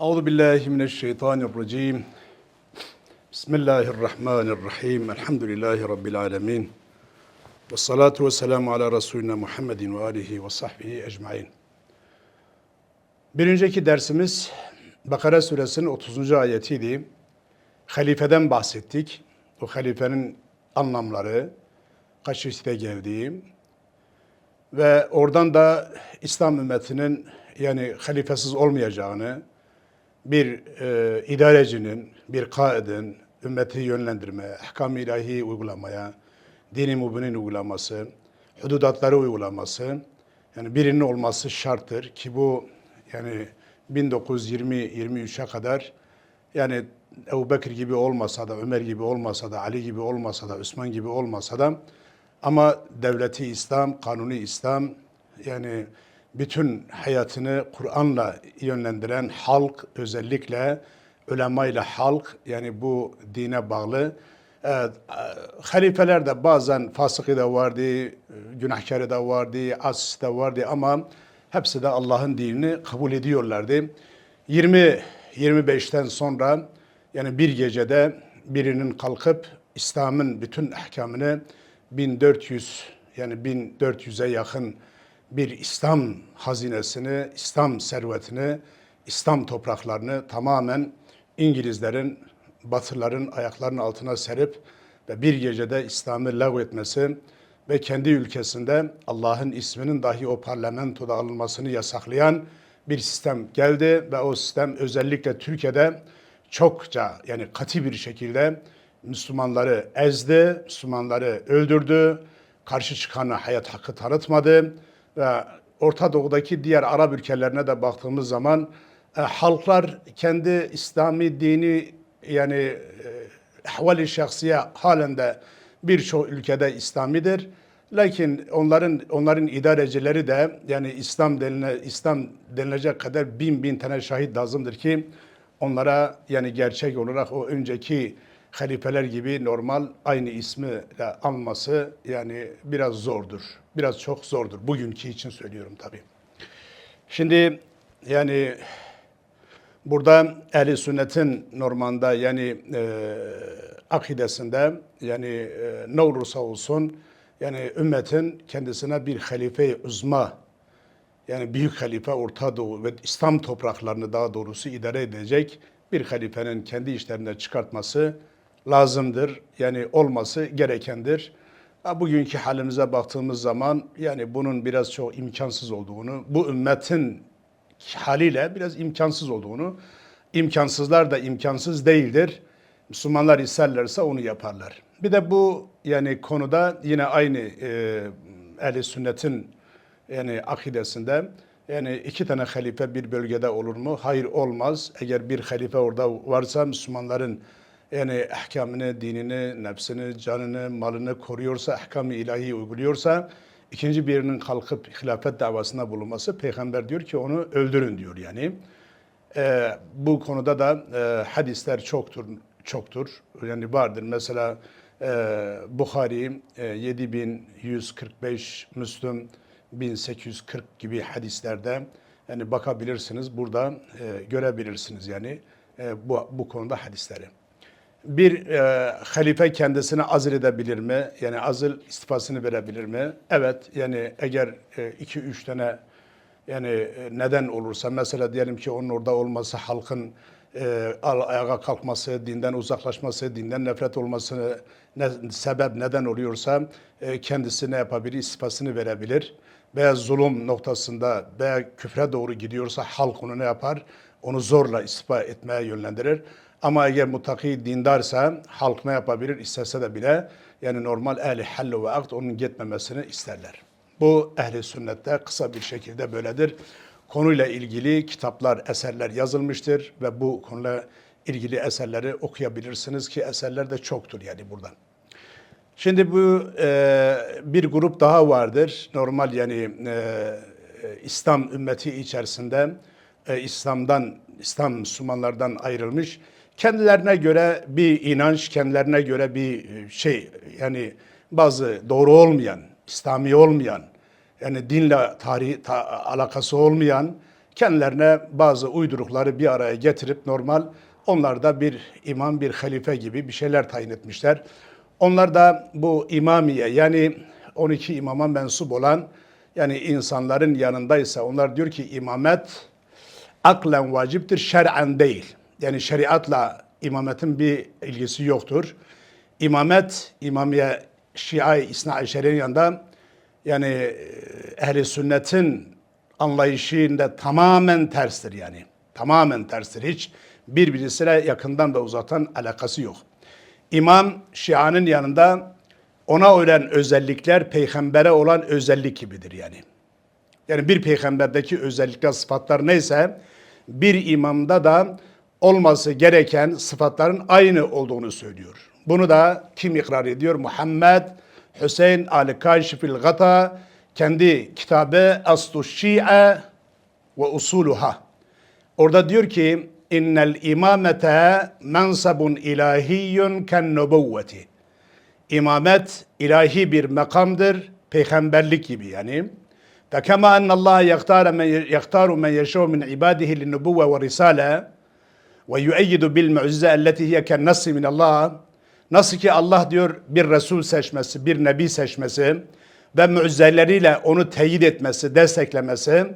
Euzu billahi mineşşeytanirracim. Bismillahirrahmanirrahim. Elhamdülillahi rabbil alamin. Ve salatu ve selamu ala Resulina Muhammedin ve alihi ve sahbihi ecmain. Bir önceki dersimiz Bakara suresinin 30. ayetiydi. Halifeden bahsettik. O halifenin anlamları, kaç çeşite geldiği ve oradan da İslam ümmetinin yani halifesiz olmayacağını, bir e, idarecinin, bir kaidin ümmeti yönlendirmeye, ahkam-ı ilahi uygulamaya, dini mubinin uygulaması, hududatları uygulaması, yani birinin olması şarttır ki bu yani 1920-23'e kadar yani Ebu Bekir gibi olmasa da, Ömer gibi olmasa da, Ali gibi olmasa da, Osman gibi olmasa da ama devleti İslam, kanuni İslam yani bütün hayatını Kur'an'la yönlendiren halk özellikle ulemayla halk yani bu dine bağlı. Evet, halifeler de bazen fasıkı da vardı, günahkarı da vardı, asis de vardı ama hepsi de Allah'ın dinini kabul ediyorlardı. 20-25'ten sonra yani bir gecede birinin kalkıp İslam'ın bütün ahkamını 1400 yani 1400'e yakın bir İslam hazinesini, İslam servetini, İslam topraklarını tamamen İngilizlerin, Batılıların ayaklarının altına serip ve bir gecede İslam'ı lav etmesi ve kendi ülkesinde Allah'ın isminin dahi o parlamentoda alınmasını yasaklayan bir sistem geldi ve o sistem özellikle Türkiye'de çokça yani katı bir şekilde Müslümanları ezdi, Müslümanları öldürdü, karşı çıkana hayat hakkı tanıtmadı Orta Doğu'daki diğer Arap ülkelerine de baktığımız zaman e, halklar kendi İslami dini yani e, ahvali şahsiye halen de birçok ülkede İslamidir. Lakin onların onların idarecileri de yani İslam denile, İslam denilecek kadar bin bin tane şahit lazımdır ki onlara yani gerçek olarak o önceki halifeler gibi normal aynı ismi alması yani biraz zordur. Biraz çok zordur. Bugünkü için söylüyorum tabii. Şimdi yani burada ehli sünnetin normanda yani e, akidesinde yani e, ne olursa olsun yani ümmetin kendisine bir halife-i uzma yani büyük halife Orta Doğu ve İslam topraklarını daha doğrusu idare edecek bir halifenin kendi işlerinde çıkartması lazımdır. Yani olması gerekendir. Bugünkü halimize baktığımız zaman yani bunun biraz çok imkansız olduğunu, bu ümmetin haliyle biraz imkansız olduğunu, imkansızlar da imkansız değildir. Müslümanlar isterlerse onu yaparlar. Bir de bu yani konuda yine aynı e, ehli sünnetin yani akidesinde yani iki tane halife bir bölgede olur mu? Hayır olmaz. Eğer bir halife orada varsa Müslümanların yani ahkamını, dinini, nefsini, canını, malını koruyorsa, ahkam-ı ilahi uyguluyorsa, ikinci birinin kalkıp hilafet davasında bulunması, peygamber diyor ki onu öldürün diyor yani. Ee, bu konuda da e, hadisler çoktur, çoktur. Yani vardır. Mesela e, Bukhari e, 7145, Müslüm 1840 gibi hadislerde yani bakabilirsiniz. Burada e, görebilirsiniz yani e, bu, bu konuda hadisleri bir e, halife kendisine azil edebilir mi? Yani azil istifasını verebilir mi? Evet yani eğer e, iki üç tane yani e, neden olursa mesela diyelim ki onun orada olması halkın e, ayağa kalkması, dinden uzaklaşması, dinden nefret olması ne, sebep neden oluyorsa e, kendisi ne yapabilir? İstifasını verebilir. Veya zulüm noktasında veya küfre doğru gidiyorsa halk onu ne yapar? Onu zorla istifa etmeye yönlendirir. Ama eğer mutaki dindarsa halk ne yapabilir? İstese de bile yani normal ehli hallu ve akt onun gitmemesini isterler. Bu ehli sünnette kısa bir şekilde böyledir. Konuyla ilgili kitaplar, eserler yazılmıştır ve bu konuyla ilgili eserleri okuyabilirsiniz ki eserler de çoktur yani buradan. Şimdi bu e, bir grup daha vardır. Normal yani e, İslam ümmeti içerisinde e, İslam'dan, İslam Müslümanlardan ayrılmış kendilerine göre bir inanç, kendilerine göre bir e, şey yani bazı doğru olmayan, İslami olmayan, yani dinle tarih ta, alakası olmayan, kendilerine bazı uydurukları bir araya getirip normal onlar da bir imam, bir halife gibi bir şeyler tayin etmişler. Onlar da bu imamiye yani 12 imama mensup olan yani insanların yanındaysa onlar diyor ki imamet aklen vaciptir, şer'en değil. Yani şeriatla imametin bir ilgisi yoktur. İmamet, imamiye Şia-i İsna Aşeri'nin yanında yani e, ehli sünnetin anlayışında tamamen terstir yani. Tamamen terstir. Hiç birbirisiyle yakından da uzaktan alakası yok. İmam Şia'nın yanında ona ölen özellikler peygambere olan özellik gibidir yani. Yani bir peygamberdeki özellikler, sıfatlar neyse bir imamda da olması gereken sıfatların aynı olduğunu söylüyor. Bunu da kim ikrar ediyor? Muhammed Hüseyin al-Kaşifil Gata kendi kitabı Aslu Şi'a ve Usuluha. Orada diyor ki innel imamete mensabun ilahiyyun ken nubuvveti. İmamet ilahi bir makamdır, peygamberlik gibi yani. Ve kema enne Allah yaktar men yaktaru men yeşâ min ibadihi lin nubuvve ve risale ve yueyyidu bil mu'izze elleti hiye ken nassi min Allah. Nasıl ki Allah diyor bir Resul seçmesi, bir Nebi seçmesi ve mucizeleriyle onu teyit etmesi, desteklemesi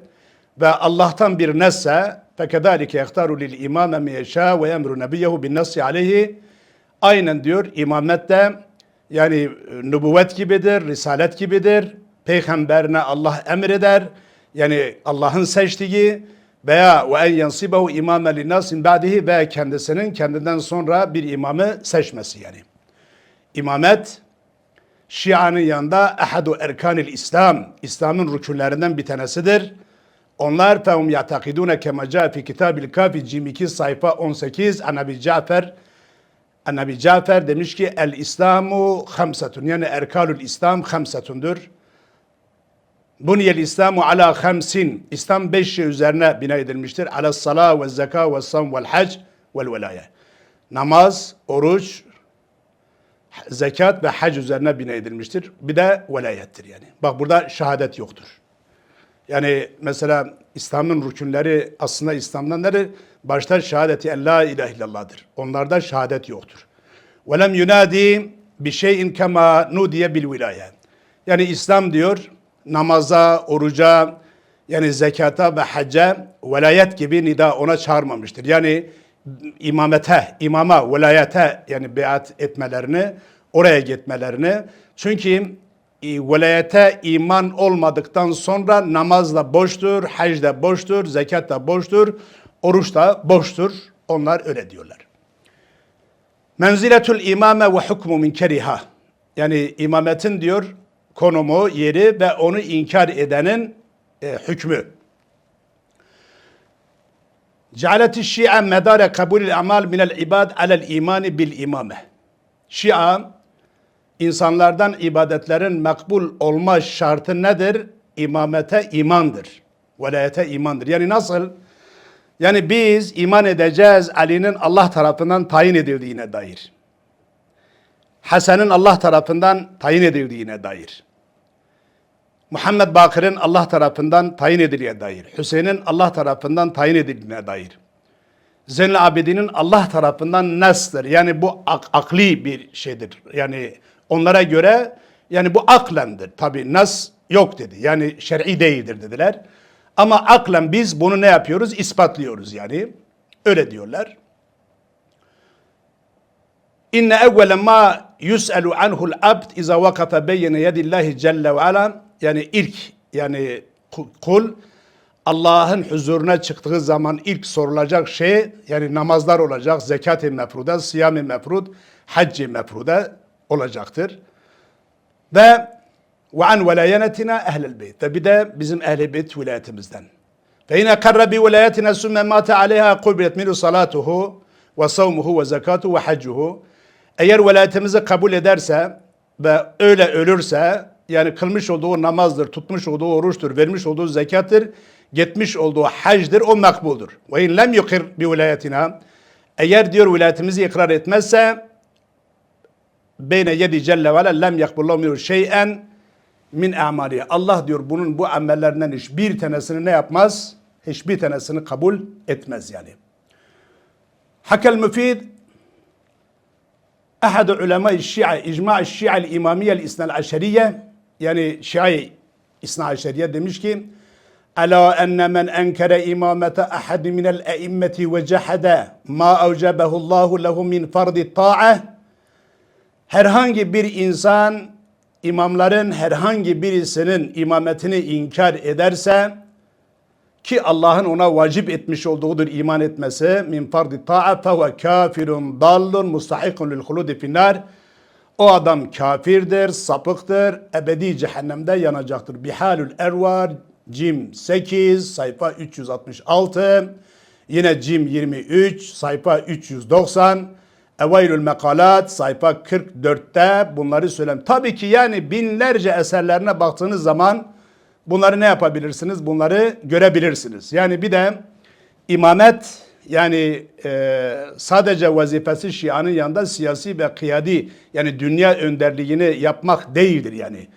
ve Allah'tan bir nesse fekedalike yehtaru lil imame mi yeşâ ve emru nebiyyehu bin nassi aleyhi aynen diyor imamet de yani e, nübüvvet gibidir, risalet gibidir. Peygamberine Allah emreder. Yani Allah'ın seçtiği veya ve en yansibehu imame linnasin ba'dihi ve kendisinin kendinden sonra bir imamı seçmesi yani. İmamet Şia'nın yanında ahadu erkanil İslam, İslam'ın rükünlerinden bir tanesidir. Onlar fehum yatakidune kema fi kitabil kafi 22 sayfa 18 Anabi Cafer Anabi Cafer demiş ki el İslamu hamsetun yani erkalul İslam hamsetundur. Buniyel İslamu ala hamsin. İslam beş şey üzerine bina edilmiştir. Ala salah ve zeka ve sam ve hac ve velaye. Namaz, oruç, zekat ve hac üzerine bina edilmiştir. Bir de velayettir yani. Bak burada şehadet yoktur. Yani mesela İslam'ın rükünleri aslında İslam'dan nedir? Başta şehadeti en la ilahe illallah'dır. Onlarda şehadet yoktur. Ve lem yunadi bir şeyin kema nudiye bil vilaye. Yani İslam diyor namaza, oruca, yani zekata ve hacca velayet gibi nida ona çağırmamıştır. Yani imamete, imama, velayete yani beyat etmelerini, oraya gitmelerini. Çünkü e, velayete iman olmadıktan sonra namaz da boştur, hac da boştur, zekat da boştur, oruç da boştur. Onlar öyle diyorlar. Menziletul imame ve hukmu min keriha. Yani imametin diyor konumu, yeri ve onu inkar edenin e, hükmü. Cealeti Şia medare kabulil amal minel ibad alel imani bil imame. Şia insanlardan ibadetlerin makbul olma şartı nedir? İmamete imandır. Velayete imandır. Yani nasıl? Yani biz iman edeceğiz Ali'nin Allah tarafından tayin edildiğine dair. Hasan'ın Allah tarafından tayin edildiğine dair. Muhammed Bakır'ın Allah tarafından tayin edildiğine dair. Hüseyin'in Allah tarafından tayin edildiğine dair. Zeynel Abidin'in Allah tarafından nas'tır. Yani bu ak akli bir şeydir. Yani onlara göre yani bu aklendir. Tabi nas yok dedi. Yani şer'i değildir dediler. Ama aklen biz bunu ne yapıyoruz? İspatlıyoruz yani. Öyle diyorlar. İnne evvele ma yus'elu anhu'l abd iza vakafe beyne yedillahi celle ve ala yani ilk yani kul Allah'ın huzuruna çıktığı zaman ilk sorulacak şey yani namazlar olacak, zekat-ı mefruda, siyam-ı mefrud, hac-ı mefruda olacaktır. Ve ve an velayetina ehlel beyt. Ve bir de bizim ehl beyt vilayetimizden. Fe yine karra bi vilayetina sümme mate aleyha kubilet minu salatuhu ve savmuhu ve zekatuhu ve haccuhu. Eğer velayetimizi kabul ederse ve öyle ölürse yani kılmış olduğu namazdır, tutmuş olduğu oruçtur, vermiş olduğu zekattır, gitmiş olduğu hacdır, o makbuldur. Ve in lem yukir bi vilayetina eğer diyor vilayetimizi ikrar etmezse beyne yedi celle ve lem yakbullahu minhu şey'en min amali. Allah diyor bunun bu amellerinden hiç bir tanesini ne yapmaz? Hiçbir tanesini kabul etmez yani. Hakel müfid أحد علماء الشيعة إجماع الشيعة الإمامية الإثنى العشرية yani Şia İsna Aşeriye demiş ki Ela enne men enkere imamete ahad min el eimmeti ve cehade ma evcebehu Allahu lehu min fardi ta'a herhangi bir insan imamların herhangi birisinin imametini inkar ederse ki Allah'ın ona vacip etmiş olduğudur iman etmesi. Min fardi ta'a fehuve kafirun dallun mustahikun lil huludi finnar. O adam kafirdir, sapıktır, ebedi cehennemde yanacaktır. Bihalül Ervar, Cim 8, sayfa 366, yine Cim 23, sayfa 390, Evailül Mekalat, sayfa 44'te bunları söylem. Tabii ki yani binlerce eserlerine baktığınız zaman bunları ne yapabilirsiniz? Bunları görebilirsiniz. Yani bir de imamet yani e, sadece vazifesi Şia'nın yanında siyasi ve kıyadi yani dünya önderliğini yapmak değildir yani.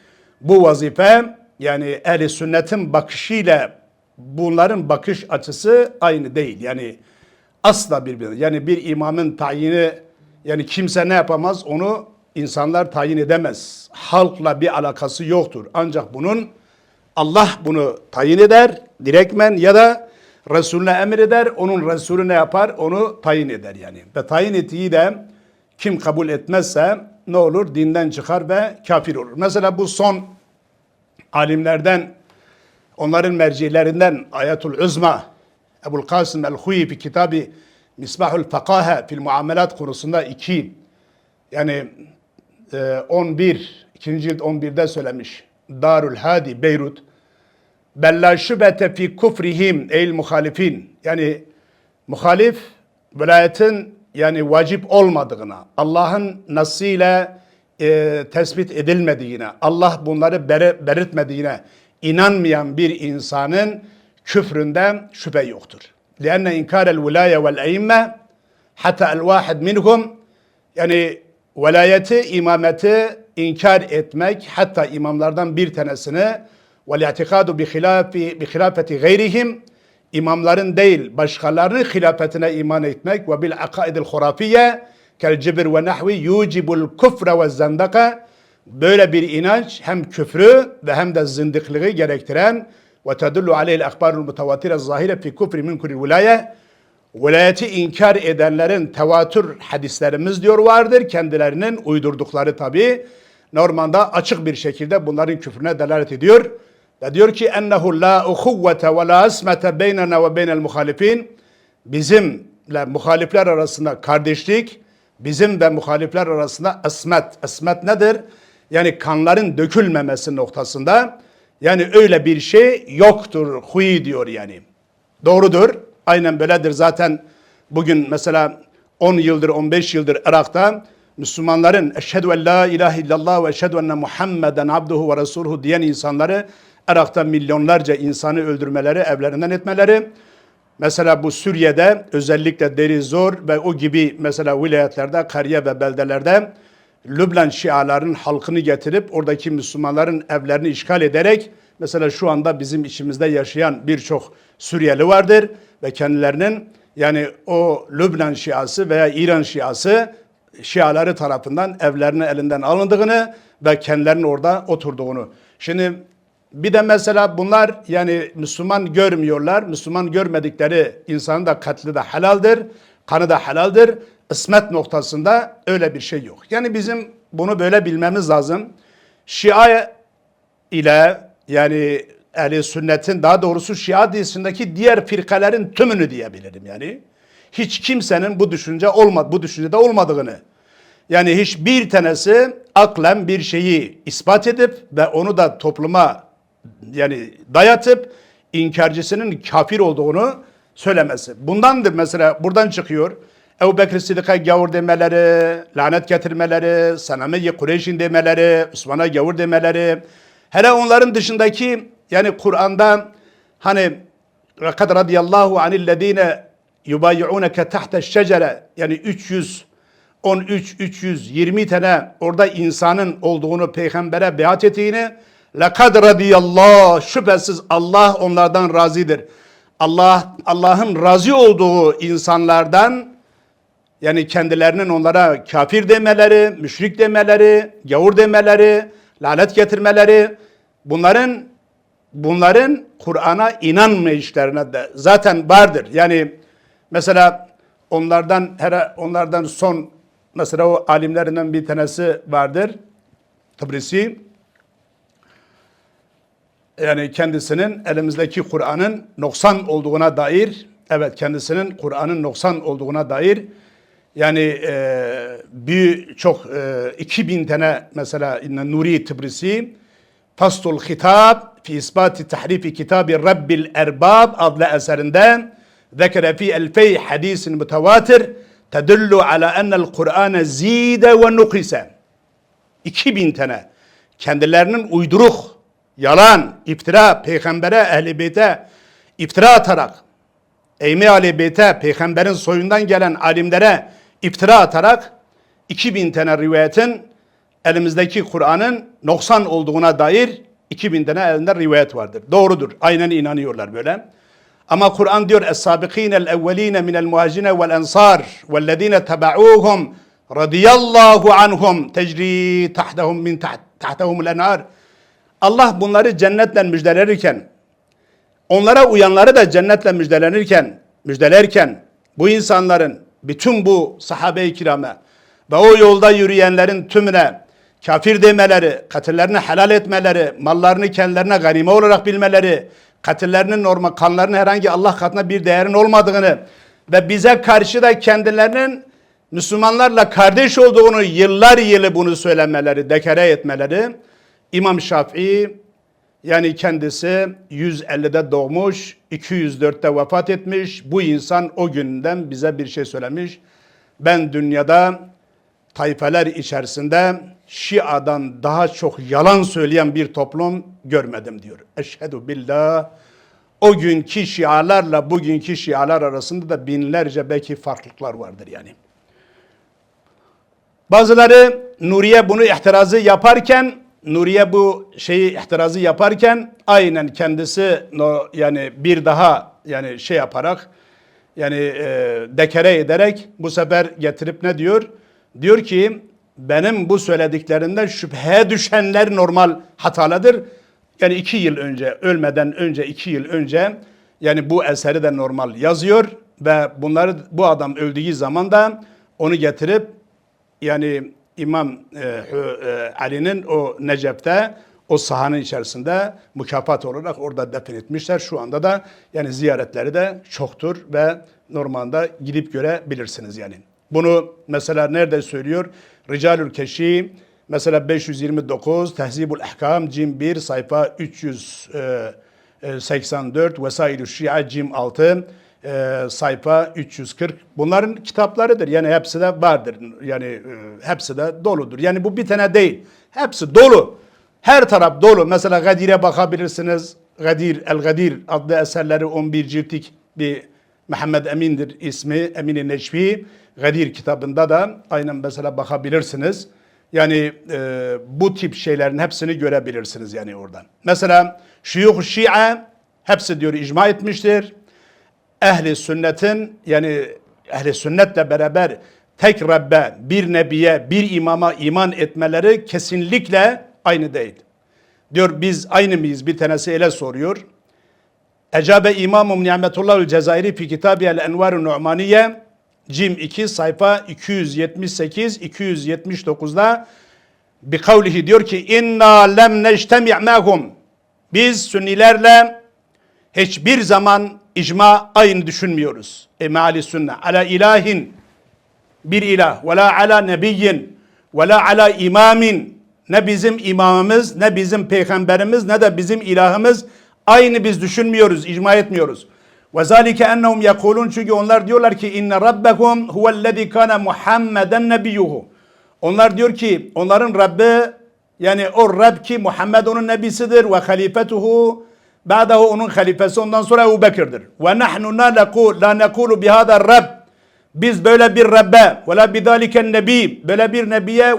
Bu vazife yani ehli sünnetin bakışıyla bunların bakış açısı aynı değil. Yani asla birbirine. Yani bir imamın tayini yani kimse ne yapamaz onu insanlar tayin edemez. Halkla bir alakası yoktur. Ancak bunun Allah bunu tayin eder direktmen ya da Resulüne emreder, onun Resulü ne yapar? Onu tayin eder yani. Ve tayin ettiği de kim kabul etmezse ne olur? Dinden çıkar ve kafir olur. Mesela bu son alimlerden, onların mercilerinden Ayatul Uzma, Ebul Kasım el-Huyi fi kitabı Misbahul Fakahe fil muamelat konusunda iki, yani e, 11, ikinci cilt 11'de söylemiş. Darul Hadi Beyrut, bella şübete fi kufrihim eyl muhalifin. Yani muhalif velayetin yani vacip olmadığına, Allah'ın nasıyla e, tespit edilmediğine, Allah bunları bere, belirtmediğine inanmayan bir insanın küfründen şüphe yoktur. لأن إنكار الولاية والأئمة حتى الواحد منهم yani velayeti, imameti inkar etmek hatta imamlardan bir tanesini vel itikadu bi hilafi bi hilafeti gayrihim imamların değil başkalarının hilafetine iman etmek ve bil akaidil hurafiye kel cibir ve nahvi yucibul kufre ve zendaka böyle bir inanç hem küfrü ve hem de zindikliği gerektiren ve tedullu aleyhil akbarul mutavatire zahire fi kufri min kulli velaye velayeti inkar edenlerin tevatür hadislerimiz diyor vardır. Kendilerinin uydurdukları tabi Normalde açık bir şekilde bunların küfrüne delalet ediyor. Ve diyor ki ennehu la uhuvvete ve la ismete beynena ve beynel muhalifin. Bizimle muhalifler arasında kardeşlik, bizim ve muhalifler arasında esmet. Esmet nedir? Yani kanların dökülmemesi noktasında. Yani öyle bir şey yoktur. Huy diyor yani. Doğrudur. Aynen böyledir. Zaten bugün mesela 10 yıldır, 15 yıldır Irak'ta Müslümanların eşhedü en la ilahe illallah ve eşhedü enne Muhammeden abduhu ve resuluhu diyen insanları Irak'ta milyonlarca insanı öldürmeleri, evlerinden etmeleri. Mesela bu Suriye'de özellikle Derizor ve o gibi mesela vilayetlerde, kariye ve beldelerde Lübnan Şiaların halkını getirip oradaki Müslümanların evlerini işgal ederek mesela şu anda bizim içimizde yaşayan birçok Suriyeli vardır ve kendilerinin yani o Lübnan Şiası veya İran Şiası Şiaları tarafından evlerini elinden alındığını ve kendilerinin orada oturduğunu. Şimdi bir de mesela bunlar yani Müslüman görmüyorlar. Müslüman görmedikleri insanın da katli de halaldir. Kanı da halaldir. İsmet noktasında öyle bir şey yok. Yani bizim bunu böyle bilmemiz lazım. Şia ile yani ehli sünnetin daha doğrusu Şia dizisindeki diğer firkalerin tümünü diyebilirim yani. Hiç kimsenin bu düşünce olmad bu düşüncede olmadığını yani hiçbir tanesi aklen bir şeyi ispat edip ve onu da topluma yani dayatıp inkarcısının kafir olduğunu söylemesi. Bundandır mesela buradan çıkıyor. Ebu Bekir Sıddık'a gavur demeleri, lanet getirmeleri, Saname-i Kureyş'in demeleri, Osman'a gavur demeleri. Hele onların dışındaki yani Kur'an'da hani kad radiyallahu anillezine yubayyi'uneke tahta şecere yani 300 13 320 tane orada insanın olduğunu peygambere beyat ettiğini lekad radiyallah şüphesiz Allah onlardan razıdır. Allah Allah'ın razı olduğu insanlardan yani kendilerinin onlara kafir demeleri, müşrik demeleri, gavur demeleri, lanet getirmeleri bunların bunların Kur'an'a inanmayışlarına da zaten vardır. Yani mesela onlardan her onlardan son mesela o alimlerinden bir tanesi vardır. Tıbrisi yani kendisinin elimizdeki Kur'an'ın noksan olduğuna dair evet kendisinin Kur'an'ın noksan olduğuna dair yani e, bir çok e, 2000 tane mesela Nuri Tıbrisi Fastul Hitab fi isbati tahrifi kitabi Rabbil Erbab adlı eserinde fi elfey hadisin mütevatir tedullu ala ennel Kur'ane zide ve nukise 2000 tane kendilerinin uyduruk, yalan, iftira, peygambere, ehli beyte iftira atarak, Eymi Ali Beyt'e, peygamberin soyundan gelen alimlere iftira atarak 2000 tane rivayetin elimizdeki Kur'an'ın noksan olduğuna dair 2000 tane elinde rivayet vardır. Doğrudur. Aynen inanıyorlar böyle. Ama Kur'an diyor Es-sabiqine el-evveline minel muhacine vel ensar vellezine tebauhum radiyallahu anhum tecri tahtahum min taht, tahtahumul enhar. Allah bunları cennetle müjdelenirken onlara uyanları da cennetle müjdelenirken müjdelerken bu insanların bütün bu sahabe-i kirame ve o yolda yürüyenlerin tümüne kafir demeleri, katillerini helal etmeleri, mallarını kendilerine ganime olarak bilmeleri, katillerinin normal kanlarının herhangi Allah katına bir değerin olmadığını ve bize karşı da kendilerinin Müslümanlarla kardeş olduğunu yıllar yılı bunu söylemeleri, dekare etmeleri İmam Şafii yani kendisi 150'de doğmuş, 204'te vefat etmiş. Bu insan o günden bize bir şey söylemiş. Ben dünyada tayfeler içerisinde Şia'dan daha çok yalan söyleyen bir toplum görmedim diyor. Eşhedü billah. O günkü Şialarla bugünkü Şialar arasında da binlerce belki farklılıklar vardır yani. Bazıları Nuriye bunu ihtirazı yaparken Nuriye bu şeyi ihtirazı yaparken aynen kendisi yani bir daha yani şey yaparak yani e, dekere ederek bu sefer getirip ne diyor? Diyor ki benim bu söylediklerinden şüpheye düşenler normal hatalıdır. Yani iki yıl önce ölmeden önce iki yıl önce yani bu eseri de normal yazıyor ve bunları bu adam öldüğü zaman da onu getirip yani İmam e, e, Ali'nin o Necep'te o sahanın içerisinde mükafat olarak orada defin etmişler. Şu anda da yani ziyaretleri de çoktur ve normalde gidip görebilirsiniz yani. Bunu mesela nerede söylüyor? Ricalül Keşi mesela 529 Tehzibul Ahkam Cim 1 sayfa 384 Vesailü Şia Cim 6 e, sayfa 340 bunların kitaplarıdır. Yani hepsi de vardır. Yani e, hepsi de doludur. Yani bu bir tane değil. Hepsi dolu. Her taraf dolu. Mesela Gadir'e bakabilirsiniz. Gadir, El Gadir adlı eserleri 11 ciltlik bir Muhammed Emin'dir ismi. Emin-i Neşvi. Gadir kitabında da aynen mesela bakabilirsiniz. Yani e, bu tip şeylerin hepsini görebilirsiniz yani oradan. Mesela Şuyuh Şia hepsi diyor icma etmiştir ehli sünnetin yani ehli sünnetle beraber tek Rabbe, bir nebiye, bir imama iman etmeleri kesinlikle aynı değil. Diyor biz aynı mıyız? Bir tanesi ele soruyor. Ecabe İmamum Ni'metullahül Cezayiri fi kitabı el envar Nu'maniye Cim 2 sayfa 278 279'da bir kavlihi diyor ki inna lem neçtemi' mahum biz sünnilerle hiçbir zaman icma aynı düşünmüyoruz. E meali sünne. Ala ilahin bir ilah ve la ala nebiyyin ve la ala imamin ne bizim imamımız ne bizim peygamberimiz ne de bizim ilahımız aynı biz düşünmüyoruz, icma etmiyoruz. Ve zalike ennehum yekulun çünkü onlar diyorlar ki inne rabbekum huvellezî kana Muhammeden nebiyyuhu. Onlar diyor ki onların Rabbi yani o Rab ki Muhammed onun nebisidir ve halifetuhu Ba'dahu onun halifesi ondan sonra Ebu Bekir'dir. Ve nahnu la nekul la nekulu bihada Rab. Biz böyle bir Rabbe ve la bidaliken nebi böyle bir nebiye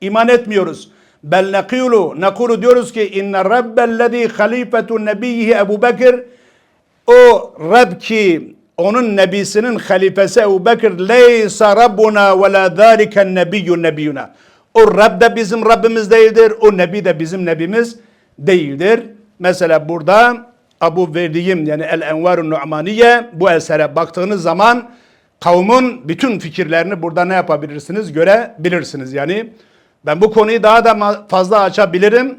iman etmiyoruz. Bel nekulu nekulu diyoruz ki inne rabbellezî halifetu nebiyyihi Ebu Bekir O Rab ki onun nebisinin halifesi Ebu Bekir leysa Rabbuna ve la zâliken nebiyyun nebiyyuna. O Rab de bizim Rabbimiz değildir. O Nebi de bizim Nebimiz değildir. Mesela burada Abu Verdiğim yani El Envar-ı Nu'maniye bu esere baktığınız zaman kavmin bütün fikirlerini burada ne yapabilirsiniz görebilirsiniz. Yani ben bu konuyu daha da fazla açabilirim.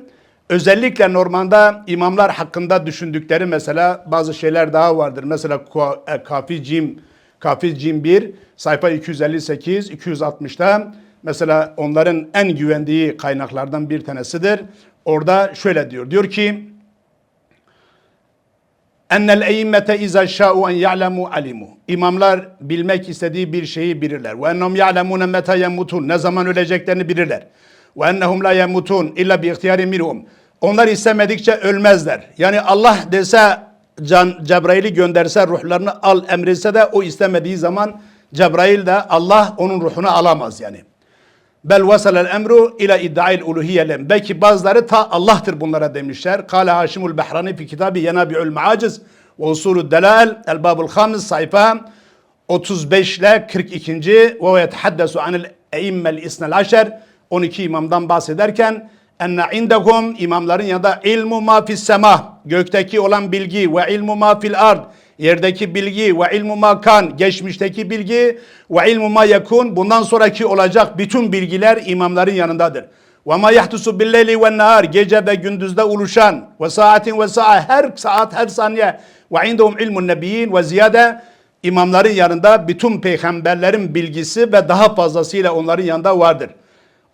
Özellikle normanda imamlar hakkında düşündükleri mesela bazı şeyler daha vardır. Mesela e, Kafi Cim, Kafi Cim 1 sayfa 258, 260'da mesela onların en güvendiği kaynaklardan bir tanesidir. Orada şöyle diyor. Diyor ki ennel eyyimete iza şa'u en ya'lemu alimu. İmamlar bilmek istediği bir şeyi bilirler. Ve ennehum ya'lemune meta yemutun. Ne zaman öleceklerini bilirler. Ve ennehum la yemutun illa bi ihtiyari minhum. Onlar istemedikçe ölmezler. Yani Allah dese can Cebrail'i gönderse ruhlarını al emretse de o istemediği zaman Cebrail de Allah onun ruhunu alamaz yani. Bel vasalel emru ila iddiail uluhiyelem. Belki bazıları ta Allah'tır bunlara demişler. Kale Haşimul Behrani fi kitabı Yenabi'ül Maaciz ve usulü delal el babul hamis sayfa 35 ile 42. ve yetehaddesu anil eimmel isnel aşer 12 imamdan bahsederken enne indekum imamların yanında ilmu ma fis sema gökteki olan bilgi ve ilmu ma fil ard yerdeki bilgi ve ilmu ma kan geçmişteki bilgi ve ilmu ma yakun bundan sonraki olacak bütün bilgiler imamların yanındadır. Ve ma yahtusu billeyli ve nahar gece ve gündüzde oluşan ve saatin ve saat her saat her saniye ve indehum ilmun nebiyyin ve ziyade imamların yanında bütün peygamberlerin bilgisi ve daha fazlasıyla onların yanında vardır.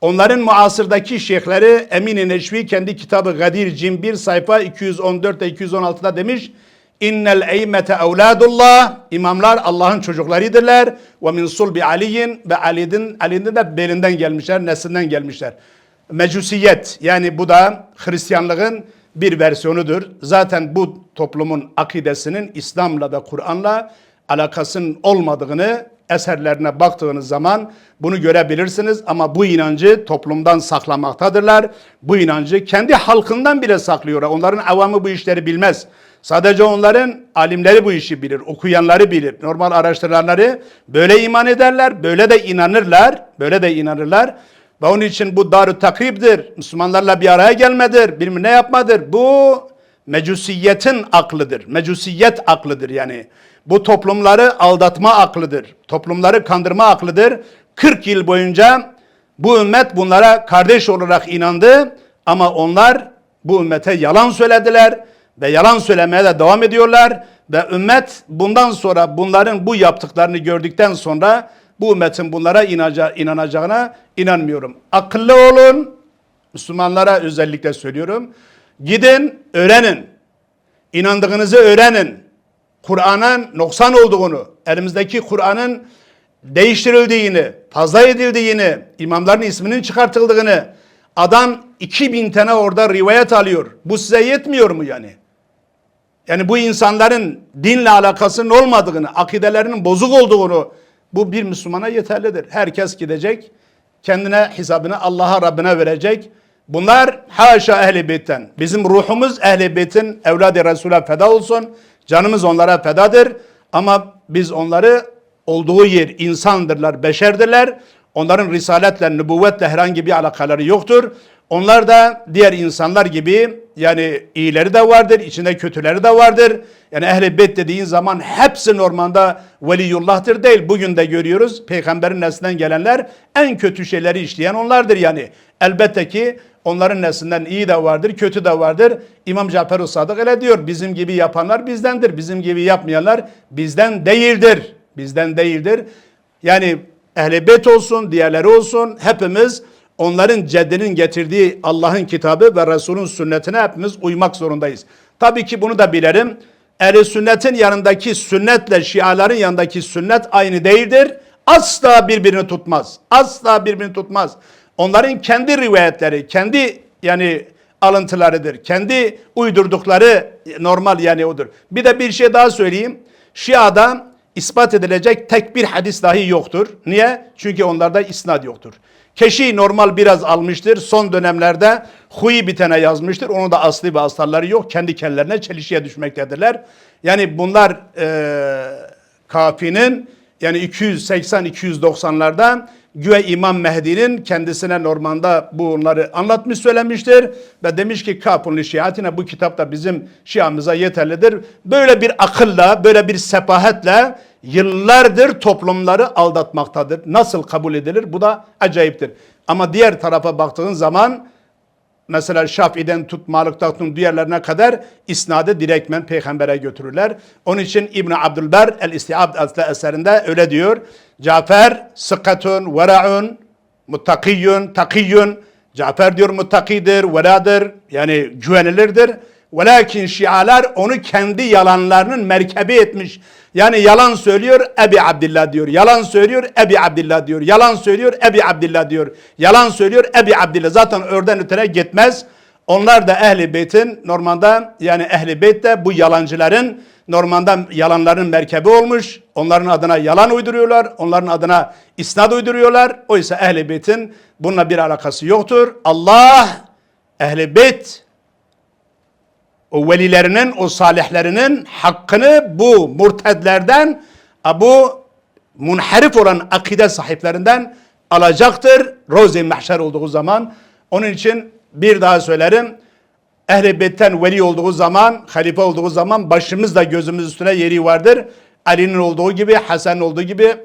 Onların muasırdaki şeyhleri Emin-i Neşvi kendi kitabı Gadir Cim 1 sayfa 214 ile 216'da demiş. İnnel eymete evladullah. İmamlar Allah'ın çocuklarıdırlar. Ve min sulbi aliyin ve Ali'nin Ali'nin de belinden gelmişler, neslinden gelmişler. Mecusiyet yani bu da Hristiyanlığın bir versiyonudur. Zaten bu toplumun akidesinin İslam'la ve Kur'an'la alakasının olmadığını eserlerine baktığınız zaman bunu görebilirsiniz ama bu inancı toplumdan saklamaktadırlar. Bu inancı kendi halkından bile saklıyorlar. Onların avamı bu işleri bilmez. Sadece onların alimleri bu işi bilir, okuyanları bilir. Normal araştıranları böyle iman ederler, böyle de inanırlar, böyle de inanırlar. Ve onun için bu darü takribdir. Müslümanlarla bir araya gelmedir, bilmem ne yapmadır. Bu mecusiyetin aklıdır. Mecusiyet aklıdır yani. Bu toplumları aldatma aklıdır. Toplumları kandırma aklıdır. 40 yıl boyunca bu ümmet bunlara kardeş olarak inandı ama onlar bu ümmete yalan söylediler ve yalan söylemeye de devam ediyorlar ve ümmet bundan sonra bunların bu yaptıklarını gördükten sonra bu ümmetin bunlara inaca- inanacağına inanmıyorum. Akıllı olun. Müslümanlara özellikle söylüyorum. Gidin, öğrenin. İnandığınızı öğrenin. Kur'an'ın noksan olduğunu, elimizdeki Kur'an'ın değiştirildiğini, fazla edildiğini, imamların isminin çıkartıldığını, adam 2000 tane orada rivayet alıyor. Bu size yetmiyor mu yani? Yani bu insanların dinle alakasının olmadığını, akidelerinin bozuk olduğunu bu bir Müslümana yeterlidir. Herkes gidecek, kendine hesabını Allah'a Rabbine verecek. Bunlar haşa ehli beytten. Bizim ruhumuz ehli beytin evladı Resul'e feda olsun. Canımız onlara fedadır. Ama biz onları olduğu yer insandırlar, beşerdirler. Onların risaletle, nübüvvetle herhangi bir alakaları yoktur. Onlar da diğer insanlar gibi yani iyileri de vardır, içinde kötüleri de vardır. Yani ehli beyt dediğin zaman hepsi normanda veliyullah'tır değil. Bugün de görüyoruz peygamberin neslinden gelenler en kötü şeyleri işleyen onlardır yani. Elbette ki onların neslinden iyi de vardır, kötü de vardır. İmam Cafer-ı Sadık öyle diyor. Bizim gibi yapanlar bizdendir. Bizim gibi yapmayanlar bizden değildir. Bizden değildir. Yani ehli olsun, diğerleri olsun hepimiz onların ceddinin getirdiği Allah'ın kitabı ve Resul'ün sünnetine hepimiz uymak zorundayız. Tabii ki bunu da bilerim. Ehli sünnetin yanındaki sünnetle Şiaların yanındaki sünnet aynı değildir. Asla birbirini tutmaz. Asla birbirini tutmaz. Onların kendi rivayetleri, kendi yani alıntılarıdır. Kendi uydurdukları normal yani odur. Bir de bir şey daha söyleyeyim. Şia'da ispat edilecek tek bir hadis dahi yoktur. Niye? Çünkü onlarda isnad yoktur. Keşi normal biraz almıştır. Son dönemlerde Huyi bir tane yazmıştır. Onun da aslı ve astarları yok. Kendi kendilerine çelişkiye düşmektedirler. Yani bunlar e, kafinin yani 280-290'larda güve İmam Mehdi'nin kendisine normanda bunları anlatmış söylemiştir. Ve demiş ki kapun şiatine bu kitap da bizim şiamıza yeterlidir. Böyle bir akılla, böyle bir sepahetle yıllardır toplumları aldatmaktadır. Nasıl kabul edilir? Bu da acayiptir. Ama diğer tarafa baktığın zaman Mesela Şafii'den tut, Malık'tan tut diğerlerine kadar isnadı direktmen peygambere götürürler. Onun için İbn Abdülber El İstiab adlı eserinde öyle diyor. Cafer sıkkatun, vera'un, muttakiyyun, takiyyun. Cafer diyor muttakidir, veradır. Yani güvenilirdir. Velakin şialar onu kendi yalanlarının merkebi etmiş. Yani yalan söylüyor Ebi Abdillah diyor. Yalan söylüyor Ebi Abdillah diyor. Yalan söylüyor Ebi Abdillah diyor. Yalan söylüyor Ebi Abdillah. Zaten örden ötene gitmez. Onlar da ehli beytin normalde yani ehli beyt de bu yalancıların normalde yalanların merkebi olmuş. Onların adına yalan uyduruyorlar. Onların adına isnad uyduruyorlar. Oysa ehli beytin bununla bir alakası yoktur. Allah ehli beyt o velilerinin, o salihlerinin hakkını bu murtedlerden, bu munharif olan akide sahiplerinden alacaktır. Rozi mahşer olduğu zaman. Onun için bir daha söylerim. Ehl-i Beyt'ten veli olduğu zaman, halife olduğu zaman başımızda gözümüz üstüne yeri vardır. Ali'nin olduğu gibi, Hasan'ın olduğu gibi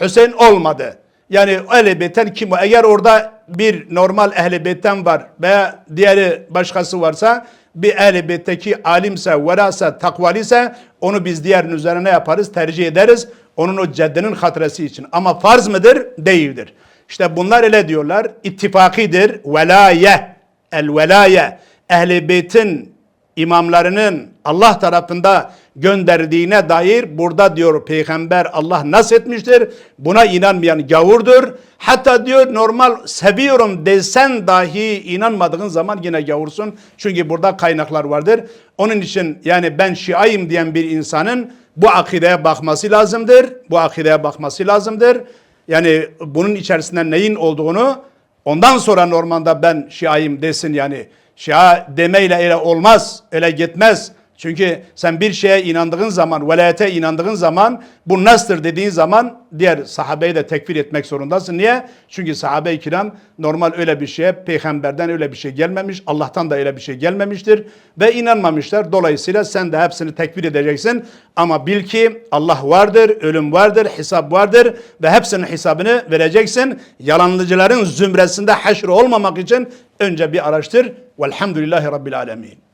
Hüseyin olmadı. Yani Ehl-i Beyt'ten kim? Eğer orada bir normal Ehl-i Beyt'ten var veya diğeri başkası varsa bir ehl-i beytteki alimse, verasa, takvalise onu biz diğerinin üzerine yaparız, tercih ederiz. Onun o ceddinin hatırası için. Ama farz mıdır? Değildir. İşte bunlar öyle diyorlar. İttifakidir. Velaye. El velaye. Ehl-i beytin imamlarının Allah tarafında gönderdiğine dair burada diyor peygamber Allah nasretmiştir. Buna inanmayan gavurdur. Hatta diyor normal seviyorum desen dahi inanmadığın zaman yine gavursun. Çünkü burada kaynaklar vardır. Onun için yani ben şiayım diyen bir insanın bu akideye bakması lazımdır. Bu akideye bakması lazımdır. Yani bunun içerisinde neyin olduğunu ondan sonra normanda ben şiayım desin yani. Şia demeyle öyle olmaz, öyle gitmez. Çünkü sen bir şeye inandığın zaman, velayete inandığın zaman, bu nasıldır dediğin zaman diğer sahabeyi de tekfir etmek zorundasın. Niye? Çünkü sahabe-i kiram normal öyle bir şeye, peygamberden öyle bir şey gelmemiş, Allah'tan da öyle bir şey gelmemiştir ve inanmamışlar. Dolayısıyla sen de hepsini tekfir edeceksin. Ama bil ki Allah vardır, ölüm vardır, hesap vardır ve hepsinin hesabını vereceksin. Yalanlıcıların zümresinde haşr olmamak için önce bir araştır. Velhamdülillahi Rabbil Alemin.